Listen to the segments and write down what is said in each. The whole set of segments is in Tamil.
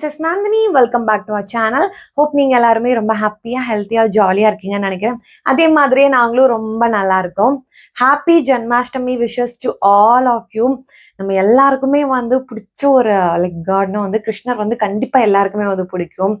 This is Nandini welcome back to our channel hope நீங்கள் எல்லாருமே ரொம்ப ஹாப்பியாக ஹெல்த்தியாக ஜாலியாக இருக்கீங்கன்னு நினைக்கிறேன். அதே மாதிரியே நாங்களும் ரொம்ப நல்லா இருக்கோம். Happy Janmashtami wishes to all of you நம்ம எல்லாருக்குமே வந்து பிடிச்ச ஒரு லைக் காட்னா வந்து கிருஷ்ணர் வந்து கண்டிப்பாக எல்லாருக்குமே வந்து பிடிக்கும்.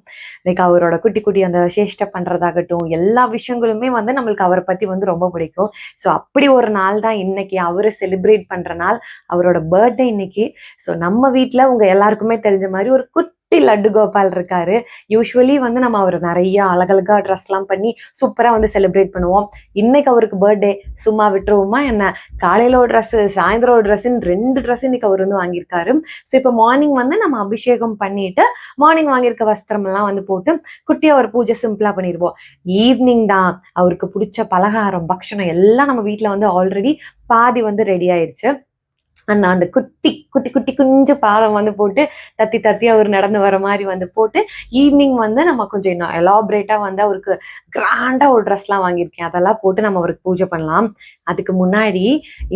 லைக் அவரோட குட்டி குட்டி அந்த சேஷ்டை பண்ணுறதாகட்டும் எல்லா விஷயங்களுமே வந்து நம்மளுக்கு அவரை பற்றி வந்து ரொம்ப பிடிக்கும். ஸோ அப்படி ஒரு நாள் தான் இன்னைக்கு அவரை செலிப்ரேட் பண்ணுற நாள். அவரோட பர்த்டே இன்னைக்கு. ஸோ நம்ம வீட்டில் உங்க எல்லாருக்குமே தெரிஞ்ச மாதிரி ஒரு குட்டி லட்டு கோபால் இருக்காரு. யூஸ்வலி வந்து நம்ம அவர் நிறைய அழகழகா ட்ரெஸ்லாம் பண்ணி சூப்பராக வந்து செலிப்ரேட் பண்ணுவோம். இன்னைக்கு அவருக்கு பர்த்டே சும்மா விட்டுருவோமா என்ன? காலையில ஒரு ட்ரெஸ் சாயந்தரம் ஒரு ட்ரெஸ்ஸுன்னு ரெண்டு ட்ரெஸ் இன்னைக்கு அவர் வந்து வாங்கியிருக்காரு. ஸோ இப்போ மார்னிங் வந்து நம்ம அபிஷேகம் பண்ணிட்டு மார்னிங் வாங்கியிருக்க வஸ்திரம் எல்லாம் வந்து போட்டு குட்டியை ஒரு பூஜை சிம்பிளா பண்ணிடுவோம். ஈவினிங் தான். அவருக்கு பிடிச்ச பலகாரம் பக்ஷணம் எல்லாம் நம்ம வீட்டில் வந்து ஆல்ரெடி பாதி வந்து ரெடி ஆயிடுச்சு அந்த அந்த குட்டி குட்டி குட்டி குஞ்சு பாலம் வந்து போட்டு தத்தி தத்தி அவர் நடந்து வர மாதிரி வந்து போட்டு ஈவினிங் வந்து நம்ம கொஞ்சம் இன்னும் எலாபரேட்டாக வந்து அவருக்கு கிராண்டாக ஒரு ட்ரெஸ்லாம் வாங்கியிருக்கேன். அதெல்லாம் போட்டு நம்ம அவருக்கு பூஜை பண்ணலாம். அதுக்கு முன்னாடி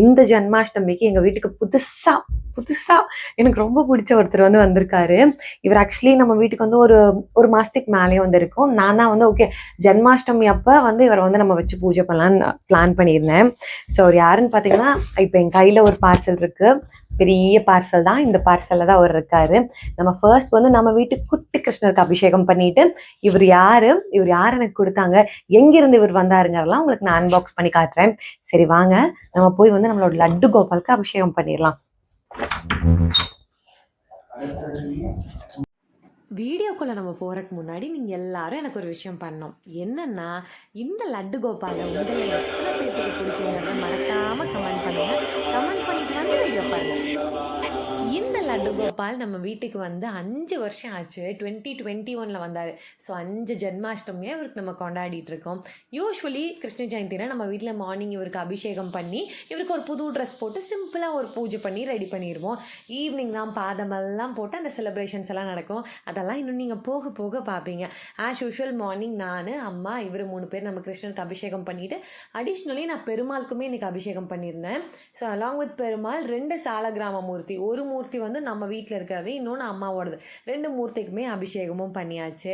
இந்த ஜன்மாஷ்டமிக்கு எங்கள் வீட்டுக்கு புதுசா புதுசா எனக்கு ரொம்ப பிடிச்ச ஒருத்தர் வந்து வந்திருக்காரு. இவர் ஆக்சுவலி நம்ம வீட்டுக்கு வந்து ஒரு ஒரு மாசத்துக்கு மேலேயே வந்து இருக்கும் நான் தான் வந்து ஓகே ஜன்மாஷ்டமி அப்போ வந்து இவரை வந்து நம்ம வச்சு பூஜை பண்ணலான்னு பிளான் பண்ணியிருந்தேன். ஸோ அவர் யாருன்னு பார்த்தீங்கன்னா இப்போ என் கையில் ஒரு பார்சல் இருக்கு பெரிய பார்சல் தான். இந்த பார்சல்ல தான் அவர் இருக்காரு. நம்ம ஃபர்ஸ்ட் வந்து நம்ம வீட்டுக்கு குட்டி கிருஷ்ணருக்கு அபிஷேகம் பண்ணிட்டு இவர் யாரு? இவர் யார் எனக்கு கொடுத்தாங்க? எங்கிருந்து இவர் வந்தாருங்கிறலாம் உங்களுக்கு நான் அன்பாக்ஸ் பண்ணி காட்டுறேன். சரி வாங்க. நம்ம போய் வந்து நம்மளோட லட்டு கோபாலுக்கு அபிஷேகம் பண்ணிடலாம். வீடியோக்குள்ளே நம்ம போறதுக்கு முன்னாடி நீங்கள் எல்லாரும் எனக்கு ஒரு விஷயம் பண்ணோம் என்னன்னா இந்த லட்டு கோபாலை உங்களை எத்தனை பேருக்கு பிடிக்குங்கிறத மறக்காமல் கமெண்ட் பண்ணுங்க. கமெண்ட் வேணுகோபால் கோபால் நம்ம வீட்டுக்கு வந்து அஞ்சு வருஷம் ஆச்சு. டுவெண்ட்டி டுவெண்ட்டி ஒனில் வந்தார். ஸோ அஞ்சு ஜென்மாஷ்டமியை இவருக்கு நம்ம கொண்டாடிட்டு இருக்கோம். யூஸ்வலி கிருஷ்ண ஜெயந்தினா நம்ம வீட்டில் மார்னிங் இவருக்கு அபிஷேகம் பண்ணி இவருக்கு ஒரு புது ட்ரெஸ் போட்டு சிம்பிளாக ஒரு பூஜை பண்ணி ரெடி பண்ணிடுவோம் ஈவினிங் தான் பாதமெல்லாம் போட்டு அந்த செலிப்ரேஷன்ஸ் எல்லாம் நடக்கும். அதெல்லாம் இன்னும் நீங்கள் போக போக பார்ப்பீங்க ஆஸ் யூஷுவல் மார்னிங் நான் அம்மா இவர் மூணு பேர் நம்ம கிருஷ்ணருக்கு அபிஷேகம் பண்ணிட்டு அடிஷ்னலி நான் பெருமாளுக்குமே இன்னைக்கு அபிஷேகம் பண்ணியிருந்தேன். ஸோ அலாங் வித் பெருமாள் ரெண்டு சால கிராம மூர்த்தி. ஒரு மூர்த்தி வந்து நம்ம வீட்டில் இருக்கிறது இன்னொன்று அம்மாவோடது. ரெண்டு மூர்த்திக்குமே அபிஷேகமும் பண்ணியாச்சு.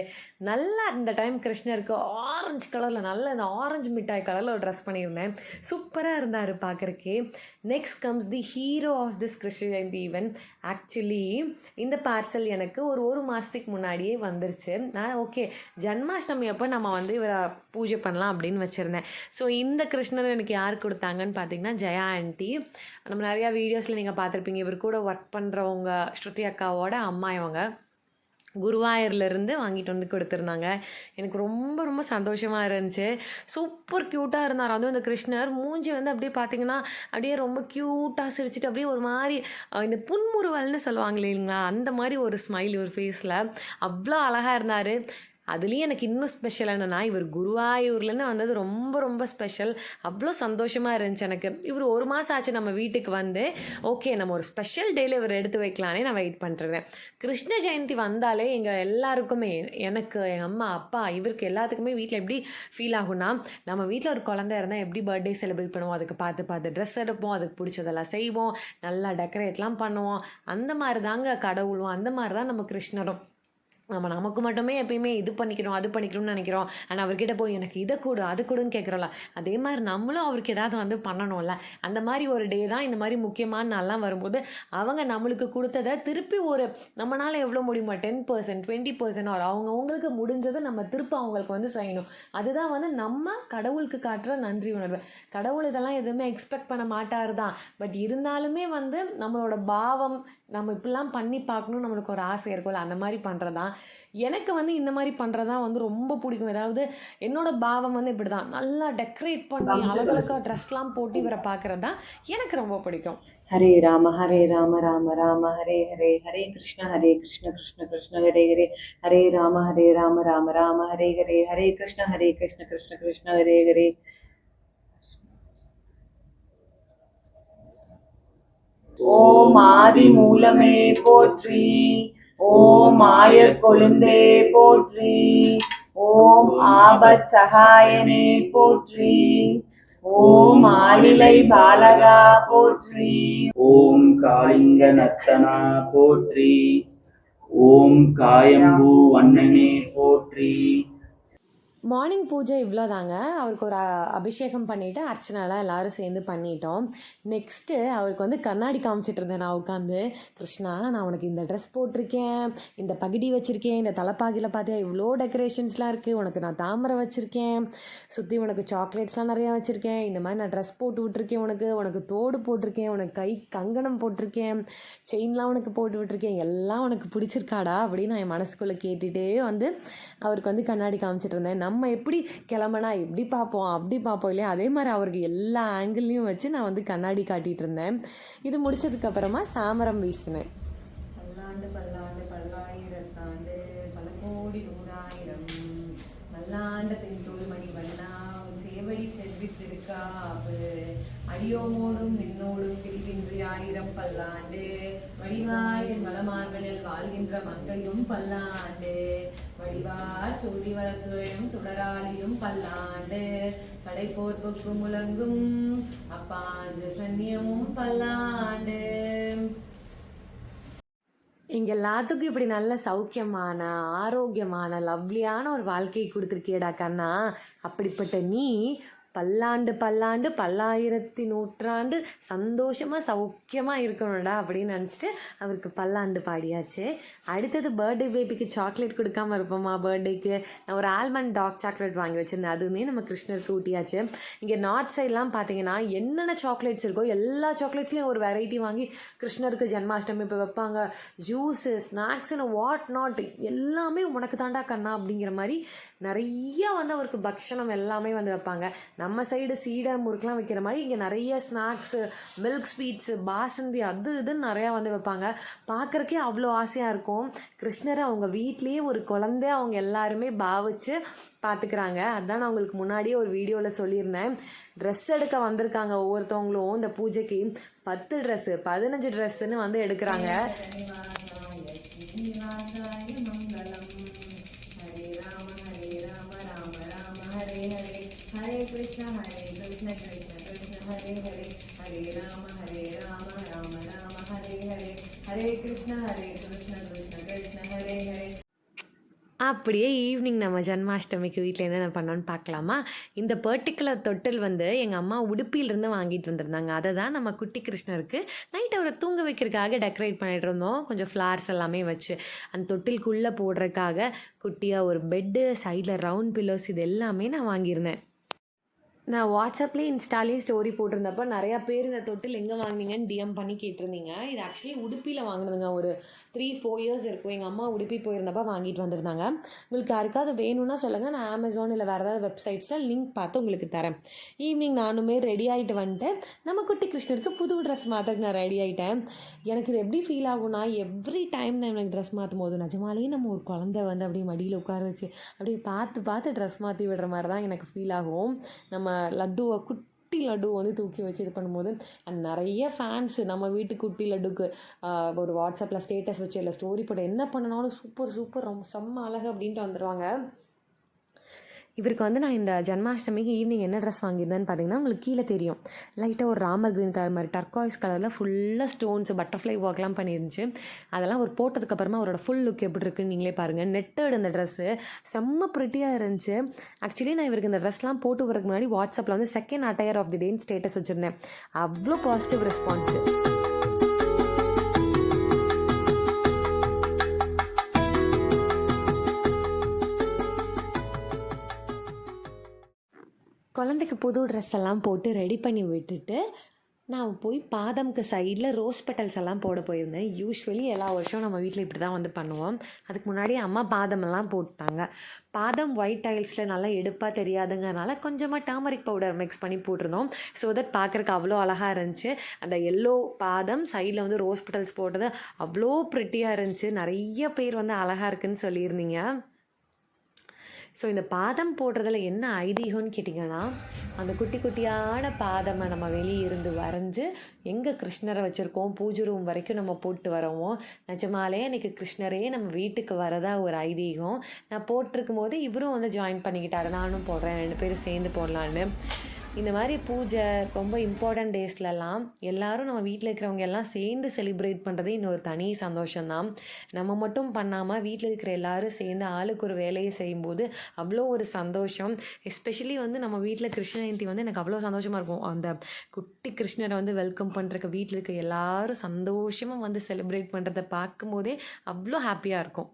நல்லா இந்த டைம் கிருஷ்ணருக்கு ஆரஞ்சு கலரில் நல்ல இந்த ஆரஞ்சு மிட்டாய் கலரில் ஒரு ட்ரெஸ் பண்ணியிருந்தேன். சூப்பராக இருந்தார் பார்க்குறக்கே next comes the hero of this Krishna Jayanthi even actually இந்த பார்சல் எனக்கு ஒரு ஒரு மாதத்துக்கு முன்னாடியே வந்துருச்சு. நான் ஓகே ஜன்மாஷ்டமி அப்போ நம்ம வந்து இவரை பூஜை பண்ணலாம் அப்படின்னு வச்சுருந்தேன். ஸோ இந்த கிருஷ்ணர் எனக்கு யார் கொடுத்தாங்கன்னு பார்த்தீங்கன்னா ஜெயா ஆண்டி நம்ம நிறையா வீடியோஸில் நீங்கள் பார்த்துருப்பீங்க. இவர் கூட ஒர்க் பண்ணுறவங்க ஸ்ருதி அக்காவோட அம்மா இவங்க. குருவாயூர்லேருந்து வாங்கிட்டு வந்து கொடுத்துருந்தாங்க. எனக்கு ரொம்ப ரொம்ப சந்தோஷமாக இருந்துச்சு. சூப்பர் க்யூட்டாக இருந்தார். அதுவும் இந்த கிருஷ்ணர். மூஞ்சி வந்து அப்படியே பார்த்தீங்கன்னா அப்படியே ரொம்ப க்யூட்டாக சிரிச்சிட்டு அப்படியே ஒரு மாதிரி இந்த புன்முறுவல்னு சொல்லுவாங்க இல்லைங்களா? அந்த மாதிரி ஒரு ஸ்மைல் ஒரு ஃபேஸில் அவ்வளோ அழகாக இருந்தார். அதுலேயும் எனக்கு இன்னும் ஸ்பெஷல் என்னன்னா இவர் குருவாயூர்லேருந்து வந்தது ரொம்ப ரொம்ப ஸ்பெஷல் அவ்வளோ சந்தோஷமாக இருந்துச்சு எனக்கு. இவர் ஒரு மாதம் ஆச்சு நம்ம வீட்டுக்கு வந்து. ஓகே நம்ம ஒரு ஸ்பெஷல் டேல இவர் எடுத்து வைக்கலானே நான் வெயிட் பண்ணுறேன் கிருஷ்ண ஜெயந்தி வந்தாலே எங்கள் எல்லாருக்குமே எனக்கு எங்கள் அம்மா அப்பா இவருக்கு எல்லாத்துக்குமே வீட்டில் எப்படி ஃபீல் ஆகும்னா நம்ம வீட்டில் ஒரு குழந்தை இருந்தால் எப்படி பர்த்டே செலிப்ரேட் பண்ணுவோம்? அதுக்கு பார்த்து பார்த்து ட்ரெஸ் எடுப்போம். அதுக்கு பிடிச்சதெல்லாம் செய்வோம். நல்லா டெக்கரேட்லாம் பண்ணுவோம். அந்த மாதிரி தாங்க கடவுளும். அந்த மாதிரி தான் நம்ம கிருஷ்ணரும். நம்ம நமக்கு மட்டுமே எப்பயுமே இது பண்ணிக்கணும் அது பண்ணிக்கணும்னு நினைக்கிறோம். ஆனால் அவர்கிட்ட போய் எனக்கு இதை கொடு அது கொடுன்னு கேட்குறோம்ல அதே மாதிரி நம்மளும் அவருக்கு ஏதாவது வந்து பண்ணணும்ல. அந்த மாதிரி ஒரு டே தான் இந்த மாதிரி முக்கியமான நாள்லாம் வரும்போது அவங்க நம்மளுக்கு கொடுத்ததை திருப்பி ஒரு நம்மளால் எவ்வளோ முடியுமா? Ten percent twenty percent or அவங்க அவங்களுக்கு முடிஞ்சதை நம்ம திருப்பி அவங்களுக்கு வந்து செய்யணும். அதுதான் வந்து நம்ம கடவுளுக்கு காட்டுற நன்றி உணர்வு. கடவுள் இதெல்லாம் எதுவுமே எக்ஸ்பெக்ட் பண்ண மாட்டார் தான். பட் இருந்தாலுமே வந்து நம்மளோட பாவம் நம்ம இப்படிலாம் பண்ணி பார்க்கணும் நம்மளுக்கு ஒரு ஆசை இருக்கும்ல அந்த மாதிரி பண்ணுறதான் எனக்கு வந்து இந்த மாதிரி பண்ணுறதா வந்து ரொம்ப பிடிக்கும். ஏதாவது என்னோட பாவம் வந்து இப்படி தான் நல்லா டெக்கரேட் பண்ணி அழகழகா ட்ரெஸ்லாம் போட்டு இவரை பார்க்குறது தான் எனக்கு ரொம்ப பிடிக்கும். ஹரே ராம ஹரே ராம ராம ராம ஹரே ஹரே ஹரே கிருஷ்ண ஹரே கிருஷ்ண கிருஷ்ண கிருஷ்ண ஹரே ஹரே ஹரே ராம ஹரே ராம ராம ராம ஹரே ஹரே ஹரே கிருஷ்ண ஹரே கிருஷ்ண கிருஷ்ண கிருஷ்ண ஹரே ஹரே. ஓம் ஆதி மூலமே போற்றி. ஓம் ஆயர் கொழுந்தே போற்றி. ஓம் ஆபத் சகாயனே போற்றி. ஓம் ஆலிலை பாலகா போற்றி. ஓம் காளிங்க நத்தனா போற்றி. ஓம் காயம்பூ வண்ணனே போற்றி. மார்னிங் பூஜை இவ்வளோதாங்க அவருக்கு ஒரு அபிஷேகம் பண்ணிவிட்டு அர்ச்சனைலாம் எல்லோரும் சேர்ந்து பண்ணிட்டோம். நெக்ஸ்ட்டு அவருக்கு வந்து கண்ணாடி காமிச்சிட்டு இருந்தேன் நான் உட்காந்து கிருஷ்ணா நான் உனக்கு இந்த ட்ரெஸ் போட்டிருக்கேன். இந்த பகுடி வச்சுருக்கேன். இந்த தலைப்பாகியில் பார்த்தியா இவ்வளோ டெக்கரேஷன்ஸ்லாம் இருக்குது உனக்கு நான் தாமரை வச்சுருக்கேன். சுற்றி உனக்கு சாக்லேட்ஸ்லாம் நிறையா வச்சுருக்கேன். இந்த மாதிரி நான் ட்ரெஸ் போட்டு விட்ருக்கேன் உனக்கு. உனக்கு தோடு போட்டிருக்கேன். உனக்கு கை கங்கணம் போட்டிருக்கேன். செயின்லாம் உனக்கு போட்டு விட்டுருக்கேன். எல்லாம் உனக்கு பிடிச்சிருக்காடா அப்படின்னு நான் என் மனசுக்குள்ளே கேட்டுகிட்டே வந்து அவருக்கு வந்து கண்ணாடி காமிச்சிட்டு இருந்தேன். நம்ம நம்ம எப்படி கிளம்புனா எப்படி பார்ப்போம் அப்படி பார்ப்போம் இல்லையா? அதே மாதிரி அவருக்கு எல்லா ஆங்கிள்லையும் வச்சு நான் வந்து கண்ணாடி காட்டிகிட்டு இருந்தேன். இது முடிச்சதுக்கப்புறமா சாமரம் வீசினேன். பல்லாண்டு பல்லாண்டு பல்லாயிரத்தாண்டு பல கோடி நூறாயிரம். மல்லாண்ட தென்தோல் வண்ணா சேவடி செவ்வி அடியோமோடும் நின்னோடும் பிரிவின்றி ஆயிரம் பல்லாண்டு. வடிவாய் மலமார்பனில் வாழ்கின்ற மங்கையும் பல்லாண்டு. வடிவார் சூதி வளத்துறையும் சுடராளியும் பல்லாண்டு. படைப்போர்ப்புக்கு முழங்கும் அப்பாண்டு சன்னியமும் பல்லாண்டு. எங்க எல்லாத்துக்கும் இப்படி நல்ல சௌக்கியமான ஆரோக்கியமான லவ்லியான ஒரு வாழ்க்கையை கொடுத்துருக்கியடா கண்ணா. அப்படிப்பட்ட நீ பல்லாண்டு பல்லாண்டு பல்லாயிரத்தி நூற்றாண்டு சந்தோஷமாக சௌக்கியமாக இருக்கணும்டா அப்படின்னு நினச்சிட்டு அவருக்கு பல்லாண்டு பாடியாச்சு. அடுத்தது பர்த்டே பேபிக்கு சாக்லேட் கொடுக்காம இருப்போமா பர்த்டேக்கு நான் ஒரு ஆல்மண்ட் டார்க் சாக்லேட் வாங்கி வச்சுருந்தேன். அதுவுமே நம்ம கிருஷ்ணருக்கு ஊட்டியாச்சு. இங்கே நார்த் சைட்லாம் பார்த்தீங்கன்னா என்னென்ன சாக்லேட்ஸ் இருக்கோ எல்லா சாக்லேட்ஸ்லேயும் ஒரு வெரைட்டி வாங்கி கிருஷ்ணருக்கு ஜென்மாஷ்டமி இப்போ வைப்பாங்க. ஜூஸு ஸ்நாக்ஸ்னு வாட் நாட் எல்லாமே உனக்கு தாண்டா கண்ணா அப்படிங்கிற மாதிரி நிறைய வந்து அவருக்கு பக்ஷணம் எல்லாமே வந்து வைப்பாங்க. நம்ம சைடு சீடை முறுக்கெலாம் வைக்கிற மாதிரி இங்கே நிறைய ஸ்நாக்ஸு மில்க் ஸ்வீட்ஸு பாசந்தி அது இதுன்னு நிறையா வந்து வைப்பாங்க. பார்க்குறக்கே அவ்வளோ ஆசையாக இருக்கும். கிருஷ்ணரை அவங்க வீட்லேயே ஒரு குழந்தைய அவங்க எல்லாருமே பாவிச்சு பார்த்துக்கிறாங்க அதான் நான் உங்களுக்கு முன்னாடியே ஒரு வீடியோவில் சொல்லியிருந்தேன். ட்ரெஸ் எடுக்க வந்திருக்காங்க ஒவ்வொருத்தவங்களும் இந்த பூஜைக்கு. பத்து ட்ரெஸ்ஸு பதினஞ்சு ட்ரெஸ்ஸுன்னு வந்து எடுக்கிறாங்க. அப்படியே ஈவினிங் நம்ம ஜன்மாஷ்டமிக்கு வீட்டில் என்னென்ன பண்ணோன்னு பார்க்கலாமா? இந்த பர்டிகுலர் தொட்டில் வந்து எங்கள் அம்மா உடுப்பியிலிருந்து வாங்கிட்டு வந்திருந்தாங்க. அதை தான் நம்ம குட்டி கிருஷ்ணருக்கு நைட் அவரை தூங்க வைக்கிறதுக்காக டெக்கரேட் பண்ணிட்டு இருந்தோம். கொஞ்சம் ஃப்ளார்ஸ் எல்லாமே வச்சு. அந்த தொட்டிலுக்குள்ளே போடுறதுக்காக குட்டியாக ஒரு பெட்டு சைடில் ரவுண்ட் பில்லோஸ் இது எல்லாமே நான் வாங்கியிருந்தேன். நான் வாட்ஸ்அப்லேயே இன்ஸ்டாலேயே ஸ்டோரி போட்டிருந்தப்போ நிறையா பேர் இந்த தொட்டில் எங்கே வாங்கினீங்கன்னு டிஎம் பண்ணி கேட்டிருந்தீங்க. இது ஆக்சுவலி உடுப்பியில் வாங்கினதுங்க. ஒரு த்ரீ ஃபோர் இயர்ஸ் இருக்கும். எங்கள் அம்மா உடுப்பி போயிருந்தப்போ வாங்கிட்டு வந்திருந்தாங்க. உங்களுக்கு யாருக்காவது வேணும்னா சொல்லுங்கள் நான் அமேசான் இல்லை வேறு ஏதாவது வெப்சைட்ஸில் லிங்க் பார்த்து உங்களுக்கு தரேன். ஈவினிங் நானுமே ரெடி ஆகிட்டு வந்துட்டு நம்ம குட்டி கிருஷ்ணருக்கு புது ட்ரெஸ் மாற்றுறதுக்கு நான் ரெடி ஆகிட்டேன் எனக்கு இது எப்படி ஃபீல் ஆகும்னா எவ்ரி டைம் நான் எனக்கு ட்ரெஸ் மாற்றும் போது நிஜமாலேயே நம்ம ஒரு குழந்தை வந்து அப்படியே மடியில் உட்கார வச்சு அப்படியே பார்த்து பார்த்து ட்ரெஸ் மாற்றி விடுற மாதிரி தான் எனக்கு ஃபீல் ஆகும். நம்ம லட்டுவை குட்டி லட்டுவை வந்து தூக்கி வச்சு இது பண்ணும்போது அண்ட் நிறைய ஃபேன்ஸு நம்ம வீட்டு குட்டி லட்டுக்கு ஒரு வாட்ஸ்அப்பில் ஸ்டேட்டஸ் வச்சு இல்லை ஸ்டோரி போட்டு என்ன பண்ணனாலும் சூப்பர் சூப்பர் ரொம்ப செம்ம அழகு அப்படின்ட்டு வந்துடுவாங்க இவருக்கு வந்து நான் இந்த ஜன்மாஷ்டமிக்கு ஈவினிங் என்ன ட்ரெஸ் வாங்கியிருந்தேன்னு பார்த்தீங்கன்னா உங்களுக்கு கீழே தெரியும். லைட்டாக ஒரு ராமர் கிரீன் கலர் மாதிரி டர்காய்ஸ் கலரில் ஃபுல்லாக ஸ்டோன்ஸ் பட்டர்ஃப்ளை ஒர்க்லாம் பண்ணியிருந்துச்சு. அதெல்லாம் ஒரு போட்டதுக்கப்புறமா அவரோட ஃபுல் லுக் எப்படி இருக்குன்னு நீங்களே பாருங்கள் நெட்டட் இந்த ட்ரெஸ்ஸு செம்ம ப்ரிட்டியாக இருந்துச்சு. ஆக்சுவலி நான் இவருக்கு இந்த ட்ரெஸ்லாம் போட்டு வரதுக்கு முன்னாடி வாட்ஸ்அப்பில் வந்து செகண்ட் அட்டையர் ஆஃப் தி டேன்னு ஸ்டேட்டஸ் வச்சுருந்தேன். அவ்வளோ பாசிட்டிவ் ரெஸ்பான்ஸு குழந்தைக்கு புது ட்ரெஸ் எல்லாம் போட்டு ரெடி பண்ணி விட்டுட்டு நான் போய் பாதம்க்கு சைடில் ரோஸ் பெட்டல்ஸ் எல்லாம் போட போயிருந்தேன். யூஸ்வலி எல்லா வருஷம் நம்ம வீட்டில் இப்படி தான் வந்து பண்ணுவோம். அதுக்கு முன்னாடி அம்மா பாதமெல்லாம் போட்டாங்க. பாதம் ஒயிட் டைல்ஸில் நல்லா எடுப்பாக தெரியாதுங்கிறனால கொஞ்சமாக டர்மரிக் பவுடர் மிக்ஸ் பண்ணி போட்டிருந்தோம். ஸோ தட் பார்க்குறக்கு அவ்வளோ அழகாக இருந்துச்சு. அந்த எல்லோ பாதம் சைடில் வந்து ரோஸ் பெட்டல்ஸ் போட்டது அவ்வளோ ப்ரிட்டியாக இருந்துச்சு. நிறைய பேர் வந்து அழகாக இருக்குன்னு சொல்லியிருந்தீங்க. ஸோ இந்த பாதம் போடுறதுல என்ன ஐதீகம்னு கேட்டிங்கன்னா அந்த குட்டி குட்டியான பாதமை நம்ம வெளியே இருந்து வரைஞ்சி எங்கே கிருஷ்ணரை வச்சுருக்கோம் பூஜை ரூம் வரைக்கும் நம்ம போட்டு வரோமோ நிஜமாலே அன்றைக்கி கிருஷ்ணரே நம்ம வீட்டுக்கு வரதா ஒரு ஐதீகம். நான் போட்டிருக்கும் போது இவரும் வந்து ஜாயின் பண்ணிக்கிட்டாரு நானும் போடுறேன் ரெண்டு பேரும் சேர்ந்து போடலான்னு. இந்த மாதிரி பூஜை ரொம்ப இம்பார்ட்டன்ட் டேஸ்லலாம் எல்லாரும் நம்ம வீட்டில் இருக்கிறவங்க எல்லாம் சேர்ந்து செலிப்ரேட் பண்ணுறது இன்னொரு தனி சந்தோஷம்தான். நம்ம மட்டும் பண்ணாமல் வீட்டில் இருக்கிற எல்லாரும் சேர்ந்து ஆளுக்கு ஒரு வேலையை செய்யும்போது அவ்வளோ ஒரு சந்தோஷம். எஸ்பெஷலி வந்து நம்ம வீட்டில் கிருஷ்ண ஜெயந்தி வந்து எனக்கு அவ்வளோ சந்தோஷமாக இருக்கும். அந்த குட்டி கிருஷ்ணரை வந்து வெல்கம் பண்ணுறக்கு வீட்டில் இருக்க எல்லாரும் சந்தோஷமாக வந்து செலிப்ரேட் பண்ணுறத பார்க்கும்போதே அவ்வளோ ஹாப்பியாக இருக்கும்.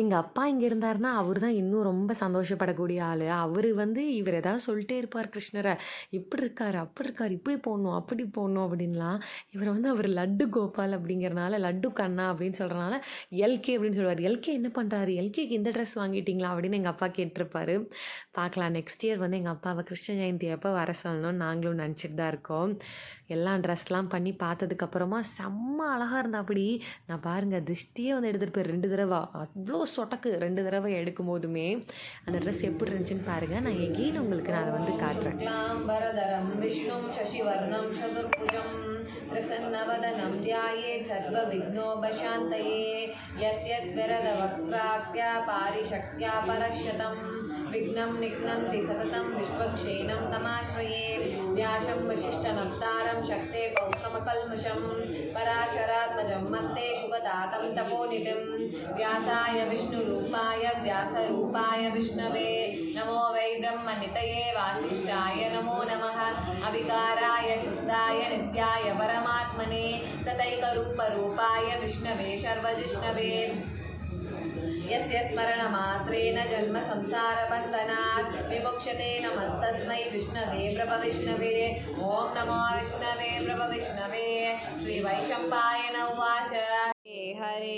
எங்கள் அப்பா இங்கே இருந்தாருன்னா அவர் தான் இன்னும் ரொம்ப சந்தோஷப்படக்கூடிய ஆள். அவர் வந்து இவர் ஏதாவது சொல்லிட்டே இருப்பார் கிருஷ்ணரை. இப்படி இருக்கார் அப்படி இருக்கார் இப்படி போடணும் அப்படி போடணும் அப்படின்லாம். இவர் வந்து அவர் லட்டு கோபால் அப்படிங்கிறனால லட்டு கண்ணா அப்படின்னு சொல்கிறனால எல்கே அப்படின்னு சொல்லுவார். எல்கே என்ன பண்ணுறாரு எல்கேக்கு இந்த ட்ரெஸ் வாங்கிட்டீங்களா அப்படின்னு எங்கள் அப்பா கேட்டிருப்பாரு. பார்க்கலாம் நெக்ஸ்ட் இயர் வந்து எங்கள் அப்பாவை கிருஷ்ண ஜெயந்தி அப்போ வர சொல்லணும்னு நாங்களும் நினச்சிட்டு தான் இருக்கோம். எல்லாம் ட்ரெஸ்லாம் பண்ணி பார்த்ததுக்கப்புறமா செம்ம அழகாக இருந்தா அப்படி. நான் பாருங்கள் திருஷ்டியே வந்து எடுத்துகிட்டு போய் ரெண்டு தடவை. அவ்வளோ சொட்டக்கு ரெண்டு தடவை எடுக்கும் போதுமே அந்த ட்ரெஸ் எப்படி இருந்துச்சுன்னு பாருங்கள் நான் எகெயின் உங்களுக்கு நான் அதை வந்து காட்டுறேன். விஷ்ணு சசிவர்ணம் சதுர்புஜம் பிரசன்னவதனம் தியாயே சர்வ விக்னோபசாந்தயே எஸ் எத் விரத வக்ராக்தியா பாரிசக்தியா பரஷதம் விக்னம் நிக்னந்தி சததம் விஸ்வக்ஷேனம் தமாஸ்ரயே व्यासं वसिष्ठनप्तारं शक्ते पौत्रमकल्मषं पराशरात्मजं मन्ते शुभदातं तपोनिधिं व्यासाय विष्णुरूपाय व्यासरूपाय विष्णवे नमो वै ब्रह्मनितये वासिष्ठाय नमो नमः अविकाराय शुद्धाय नित्याय परमात्मने सदैकरूपरूपाय विष्णवे सर्वजिष्णवे यस्य स्मरणमात्रेण जन्म संसारबन्धनात् विमुक्ष्यते नमस्तस्मै विष्णवे प्रभविष्णवे ॐ नमो विष्णवे प्रभविष्णवे श्रीवैशम्पायन उवाच हरे हरे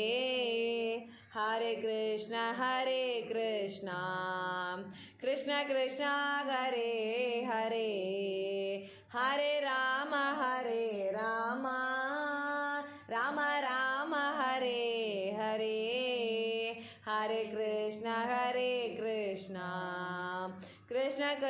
हरे कृष्ण हरे कृष्ण कृष्ण कृष्ण हरे हरे हरे राम हरे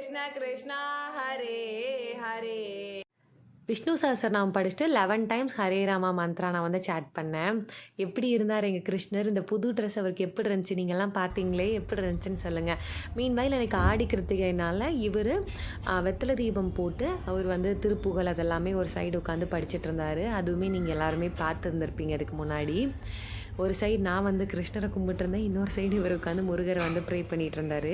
கிருஷ்ண கிருஷ்ணா ஹரே ஹரே. விஷ்ணு சாஸ்திரம் நான் படிச்சுட்டு eleven times Hare Rama mantra நான் வந்து சேட் பண்ணேன். எப்படி இருந்தார் எங்கள் கிருஷ்ணர்? இந்த புது ட்ரெஸ் அவருக்கு எப்படி இருந்துச்சு? நீங்கள்லாம் பார்த்தீங்களே எப்படி இருந்துச்சுன்னு சொல்லுங்கள் மீன் வயல் எனக்கு ஆடி கிருத்திகைனால் இவர் வெத்தலை தீபம் போட்டு அவர் வந்து திருப்புகழ் அதெல்லாமே ஒரு சைடு உட்காந்து படிச்சுட்டு இருந்தார். அதுவுமே நீங்கள் எல்லாருமே பார்த்துருந்துருப்பீங்க அதுக்கு முன்னாடி. ஒரு சைடு நான் வந்து கிருஷ்ணரை கும்பிட்டுருந்தேன் இன்னொரு சைடு இவர் உட்காந்து முருகரை வந்து ப்ரே பண்ணிகிட்டு இருந்தார்.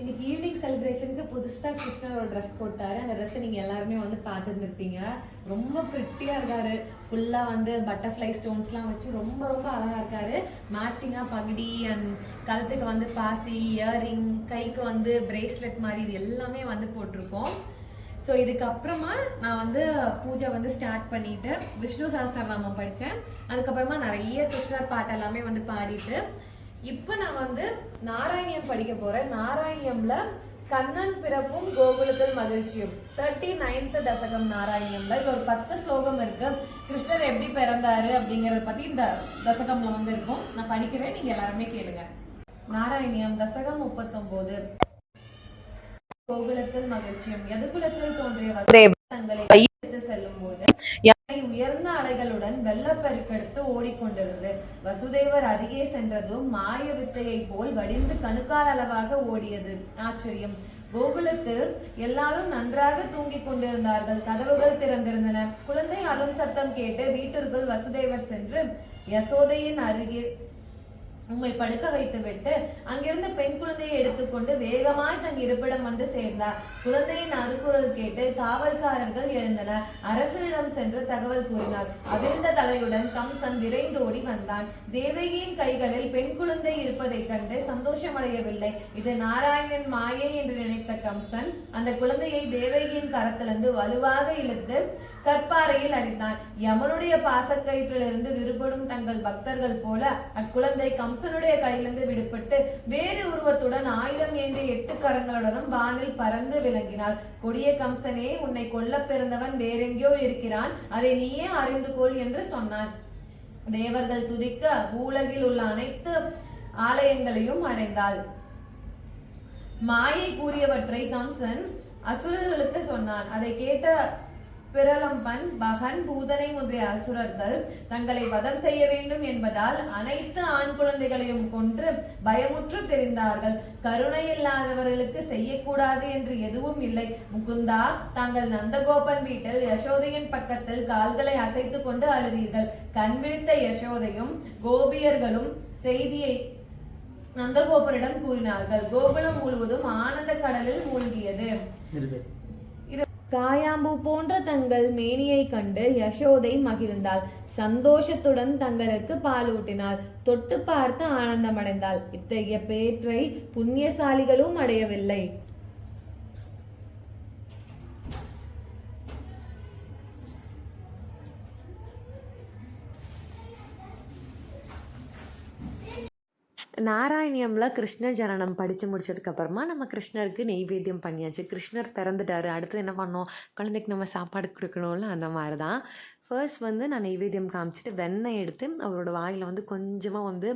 இன்னைக்கு ஈவினிங் செலிப்ரேஷனுக்கு புதுசாக கிருஷ்ணர் ஒரு ட்ரெஸ் போட்டாரு. அந்த ட்ரெஸ்ஸை நீங்கள் எல்லாருமே வந்து பார்த்துருந்துருப்பீங்க. ரொம்ப ப்ரிட்டியாக இருக்காரு. ஃபுல்லாக வந்து பட்டர்ஃப்ளை ஸ்டோன்ஸ்லாம் வச்சு ரொம்ப ரொம்ப அழகாக இருக்காரு. மேட்சிங்காக பகுடி அண்ட் கழுத்துக்கு வந்து பாசி இயரிங் கைக்கு வந்து பிரேஸ்லெட் மாதிரி இது எல்லாமே வந்து போட்டிருக்கோம் ஸோ இதுக்கப்புறமா நான் வந்து பூஜை வந்து ஸ்டார்ட் பண்ணிட்டு விஷ்ணு சஹஸ்ரநாமம் படித்தேன் அதுக்கப்புறமா நிறைய கிருஷ்ணர் பாட்டு எல்லாமே வந்து பாடிட்டு இப்போ நான் வந்து நாராயணியம் படிக்க போகிறேன் நாராயணியம்ல கண்ணன் பிறப்பும் கோகுலத்தில் மகிழ்ச்சியும். தேர்ட்டி நைன்த் தசகம் நாராயணியம்ல. இது ஒரு பத்து ஸ்லோகம் இருக்கு. கிருஷ்ணர் எப்படி பிறந்தாரு அப்படிங்கறத பத்தி இந்த தசகம்ல வந்து இருக்கும். நான் படிக்கிறேன். நீங்க எல்லாருமே கேளுங்க. நாராயணியம் தசகம் முப்பத்தொன்பது கோகுலத்தில் மகிழ்ச்சியும் எதுகுலத்தில் தோன்றிய தங்களை செல்லும் போது உயர்ந்த அலைகளுடன் வெள்ளப்பெருக்கெடுத்து ஓடிக்கொண்டிருந்தது. வசுதேவர் அருகே சென்றதும் மாய வித்தையை போல் வடிந்து கணுக்கால் அளவாக ஓடியது. ஆச்சரியம். கோகுலத்தில் எல்லாரும் நன்றாக தூங்கிக் கொண்டிருந்தார்கள். கதவுகள் திறந்திருந்தன. குழந்தை அலும் சத்தம் கேட்டு வீட்டிற்குள் வசுதேவர் சென்று யசோதையின் அருகே உம்மை படுக்க வைத்துவிட்டு அங்கிருந்த பெண் குழந்தையை எடுத்துக்கொண்டு வேகமாய் தன் இருப்பிடம் வந்து சேர்ந்தார். குழந்தையின் அருக்குரல் கேட்டு காவல்காரர்கள் எழுந்தனர். அரசனிடம் சென்று தகவல் கூறினார். அவிழ்ந்த தலையுடன் கம்சன் விரைந்து ஓடி வந்தான். தேவகியின் கைகளில் பெண் குழந்தை இருப்பதைக் கண்டு சந்தோஷமடையவில்லை. இது நாராயணன் மாயை என்று நினைத்த கம்சன் அந்த குழந்தையை தேவகியின் கரத்திலிருந்து வலுவாக இழுத்து கற்பாறையில் அணிந்தான் யமனுடைய பாசக்கயிற்றிலிருந்து விடுபடும் தங்கள் பக்தர்கள் போல அக்குழந்தை கம்சனுடைய கையிலிருந்து விடுபட்டு வேறு உருவத்துடன் ஆயுதம் ஏந்திய எட்டு கரங்களுடனும் வானில் பறந்து விளங்கினாள். கொடிய கம்சனே உன்னை கொல்லப் பிறந்தவன் வேறெங்கேயோ இருக்கிறான். அதை நீயே அறிந்து கொள் என்று சொன்னான். தேவர்கள் துதிக்க பூலகில் உள்ள அனைத்து ஆலயங்களையும் அடைந்தாள். மாயை கூறியவற்றை கம்சன் அசுரர்களுக்கு சொன்னான். அதை கேட்ட பிரலம்பன் பகன் பூதனை முதலிய அசுரர்கள் தங்களை வதம் செய்ய வேண்டும் என்பதால் அனைத்து ஆண் குழந்தைகளையும் கொன்று பயமுற்று தெரிந்தார்கள். கருணை இல்லாதவர்களுக்கு செய்யக்கூடாது என்று எதுவும் இல்லை. முகுந்தா தாங்கள் நந்தகோபன் வீட்டில் யசோதையின் பக்கத்தில் கால்களை அசைத்து கொண்டு அழுதீர்கள். கண் விழித்த யசோதையும் கோபியர்களும் செய்தியை நந்தகோபனிடம் கூறினார்கள். கோகுலம் முழுவதும் ஆனந்த கடலில் மூழ்கியது. காயாம்பு போன்ற தங்கள் மேனியை கண்டு யசோதை மகிழ்ந்தாள். சந்தோஷத்துடன் தங்களுக்கு பாலூட்டினாள் தொட்டு பார்த்து ஆனந்தமடைந்தாள். இத்தகைய பேற்றை புண்ணியசாலிகளும் அடையவில்லை. நாராயணியம்ல கிருஷ்ணர் ஜனனம் படித்து முடிச்சதுக்கப்புறமா நம்ம கிருஷ்ணருக்கு நெய்வேத்தியம் பண்ணியாச்சு. கிருஷ்ணர் பிறந்துட்டாரு. அடுத்து என்ன பண்ணோம்? குழந்தைக்கு நம்ம சாப்பாடு கொடுக்கணும்ல அந்த மாதிரி தான் ஃபர்ஸ்ட் வந்து நான் நெய்வேத்தியம் காமிச்சிட்டு வெண்ணெய் எடுத்து அவரோட வாயில் வந்து கொஞ்சமாக வந்து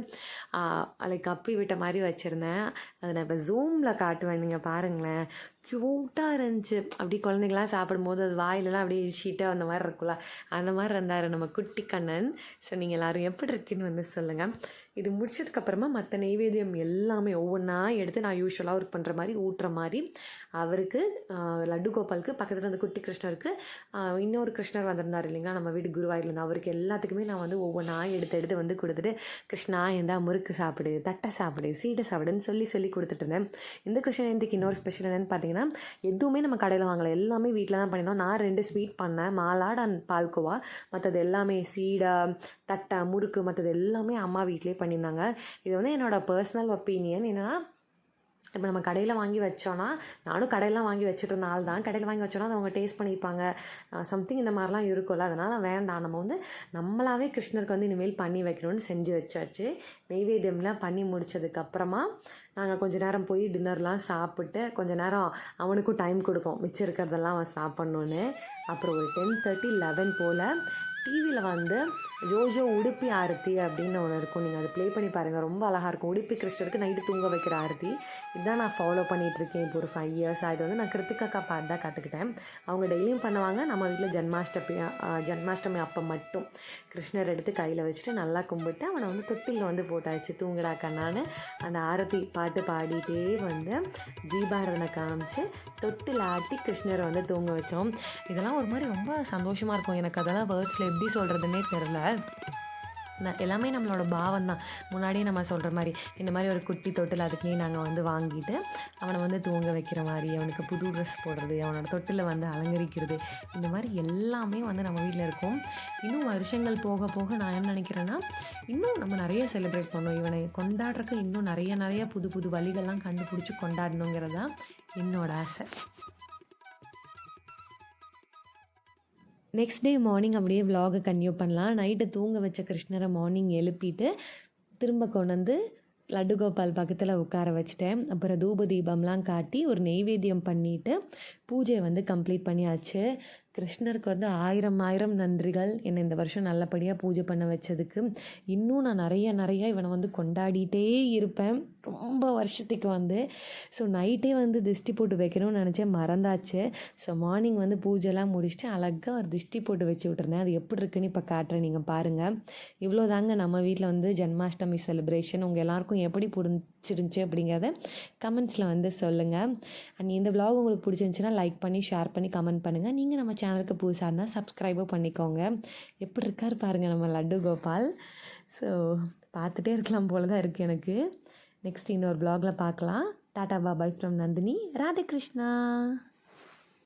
லைக் அப்பி விட்ட மாதிரி வச்சுருந்தேன். அதை நான் இப்போ ஜூமில் காட்டுவேன். நீங்கள் பாருங்களேன். க்யூட்டாக இருந்துச்சு. அப்படி குழந்தைங்களாம் சாப்பிடும்போது அது வாயிலலாம் அப்படியே ஷீட்டாக அந்த மாதிரி இருக்கும்ல. அந்த மாதிரி இருந்தார் நம்ம குட்டி கண்ணன். ஸோ நீங்கள் எல்லோரும் எப்படி இருக்குன்னு வந்து சொல்லுங்கள் இது முடிச்சதுக்கப்புறமா மற்ற நெய்வேத்தியம் எல்லாமே ஒவ்வொன்றா எடுத்து நான் யூஸ்வலாக ஒர்க் பண்ணுற மாதிரி ஊட்டுற மாதிரி. அவருக்கு லட்டு கோபாலுக்கு பக்கத்தில் அந்த குட்டி கிருஷ்ணருக்கு இன்னொரு கிருஷ்ணர் வந்திருந்தார் இல்லைங்களா? நம்ம வீடு குருவாயிலிருந்து அவருக்கு எல்லாத்துக்குமே நான் வந்து ஒவ்வொன்றா எடுத்து எடுத்து வந்து கொடுத்துட்டு கிருஷ்ணா எந்தா முறுக்கு சாப்பிடு தட்டை சாப்பிடு சீடை சாப்பிடுன்னு சொல்லி சொல்லி கொடுத்துட்டு இருந்தேன். இந்த கிருஷ்ண ஜெயந்திக்கு இன்னொரு ஸ்பெஷல் என்னன்னு பார்த்தீங்கன்னா எதுவுமே நம்ம கடையில் வாங்கலை. எல்லாமே வீட்டில் தான் பண்ணியிருந்தோம் நான் ரெண்டு ஸ்வீட் பண்ணேன். மாலாட் அண்ட் பால்கோவா. மற்றது எல்லாமே சீடை தட்டை முறுக்கு மற்றது எல்லாமே அம்மா வீட்டிலே பண்ணியிருந்தாங்க. இது வந்து என்னோடய பர்சனல் ஒப்பீனியன் என்னென்னா இப்போ நம்ம கடையில் வாங்கி வச்சோன்னா நானும் கடையெல்லாம் வாங்கி வச்சுட்டு நாள் தான். கடையில் வாங்கி வச்சோன்னா அதை அவங்க டேஸ்ட் பண்ணிப்பாங்க. சம்திங் இந்த மாதிரிலாம் இருக்கும்ல. அதனால் வேண்டாம். நம்ம வந்து நம்மளாவே கிருஷ்ணருக்கு வந்து இனிமேல் பண்ணி வைக்கணும்னு செஞ்சு வச்சாச்சு. நெய்வேத்தியம்லாம் பண்ணி முடிச்சதுக்கப்புறமா நாங்கள் கொஞ்ச நேரம் போய் டின்னர்லாம் சாப்பிட்டு கொஞ்ச நேரம் அவனுக்கும் டைம் கொடுக்கும் மிச்சம் இருக்கிறதெல்லாம் அவன் சாப்பிட்ணுன்னு அப்புறம் ஒரு டென் தேர்ட்டி லெவன் போல் டிவியில் வந்து ஜோஜோ உடுப்பி ஆரத்தி அப்படின்னு ஒன்று இருக்கும். நீங்கள் அதை ப்ளே பண்ணி பாருங்கள் ரொம்ப அழகாக இருக்கும். உடுப்பி கிருஷ்ணருக்கு நைட்டு தூங்க வைக்கிற ஆரத்தி. இதுதான் நான் ஃபாலோ பண்ணிகிட்ருக்கேன் இப்போ ஒரு ஃபைவ் இயர்ஸ் இது வந்து நான் கிருத்திகாக்கா பார்த்து தான் கற்றுக்கிட்டேன் அவங்க டெய்லியும் பண்ணுவாங்க. நம்ம வீட்டில் ஜன்மாஷ்டமி ஜென்மாஷ்டமி ஜன்மாஷ்டமி அப்போ மட்டும். கிருஷ்ணர் எடுத்து கையில் வச்சுட்டு நல்லா கும்பிட்டு அவனை வந்து தொட்டிலில் வந்து போட்டாச்சு தூங்குடா கண்ணான்னு அந்த ஆரத்தி பாட்டு பாடிட்டே வந்து தீபாரதனை காமிச்சு தொட்டில் ஆட்டி கிருஷ்ணரை வந்து தூங்க வச்சோம். இதெல்லாம் ஒரு மாதிரி ரொம்ப சந்தோஷமாக இருக்கும். எனக்கு அதெல்லாம் வேர்ட்ஸில் எப்படி சொல்கிறதுனே தெரில எல்லாமே நம்மளோட பாவம் தான் முன்னாடியே நம்ம சொல்கிற மாதிரி இந்த மாதிரி ஒரு குட்டி தொட்டில் அதுக்குன்னே நாங்கள் வந்து வாங்கிட்டு அவனை வந்து தூங்க வைக்கிற மாதிரி அவனுக்கு புது ட்ரெஸ் போடுறது அவனோட தொட்டில் வந்து அலங்கரிக்கிறது இந்த மாதிரி எல்லாமே வந்து நம்ம வீட்டில் இருக்கும். இன்னும் வருஷங்கள் போக போக நான் என்ன நினைக்கிறேன்னா இன்னும் நம்ம நிறைய செலிப்ரேட் பண்ணணும். இவனை கொண்டாடுறதுக்கு இன்னும் நிறைய நிறைய புது புது வழிகள்லாம் கண்டுபிடிச்சி கொண்டாடணுங்கிறது தான் என்னோட ஆசை. நெக்ஸ்ட் டே மார்னிங் அப்படியே விலாகை கன்யூ பண்ணலாம். நைட்டு தூங்க வச்ச கிருஷ்ணரை மார்னிங் எழுப்பிட்டு திரும்ப கொண்டு வந்து லட்டு கோபால் பக்கத்தில் உட்கார வச்சுட்டேன். அப்புறம் தூப தீபம்லாம் காட்டி ஒரு நெய்வேத்தியம் பண்ணிவிட்டு பூஜையை வந்து கம்ப்ளீட் பண்ணியாச்சு. கிருஷ்ணருக்கு வந்து ஆயிரம் ஆயிரம் நன்றிகள். என்னை இந்த வருஷம் நல்லபடியாக பூஜை பண்ண வச்சதுக்கு. இன்னும் நான் நிறைய நிறைய இவனை வந்து கொண்டாடிட்டே இருப்பேன். ரொம்ப வருஷத்துக்கு வந்து. ஸோ நைட்டே வந்து திஷ்டி போட்டு வைக்கணும்னு நினச்சேன். மறந்தாச்சு. ஸோ மார்னிங் வந்து பூஜைலாம் முடிச்சுட்டு அழகாக ஒரு திஷ்டி போட்டு வச்சு விட்டுருந்தேன். அது எப்படி இருக்குன்னு இப்போ காட்டுறேன். நீங்கள் பாருங்கள் இவ்வளோ தாங்க நம்ம வீட்டில் வந்து ஜன்மாஷ்டமி செலிப்ரேஷன் உங்கள் எல்லாருக்கும் எப்படி பிடிச்சிருந்துச்சி அப்படிங்கிறத கமெண்ட்ஸில் வந்து சொல்லுங்கள் அண்ட் இந்த vlog உங்களுக்கு பிடிச்சிருந்துச்சின்னா லைக் பண்ணி ஷேர் பண்ணி கமெண்ட் பண்ணுங்கள் நீங்கள் நம்ம சேனலுக்கு புதுசாக இருந்தால் சப்ஸ்கிரைபும் பண்ணிக்கோங்க. எப்படி இருக்கார் பாருங்கள் நம்ம லட்டு கோபால். ஸோ பார்த்துட்டே இருக்கலாம் போல தான் இருக்குது எனக்கு. நெக்ஸ்ட் இன்னொரு ப்ளாகில் பார்க்கலாம். Tata bye bye from Nandini. Radhe Krishna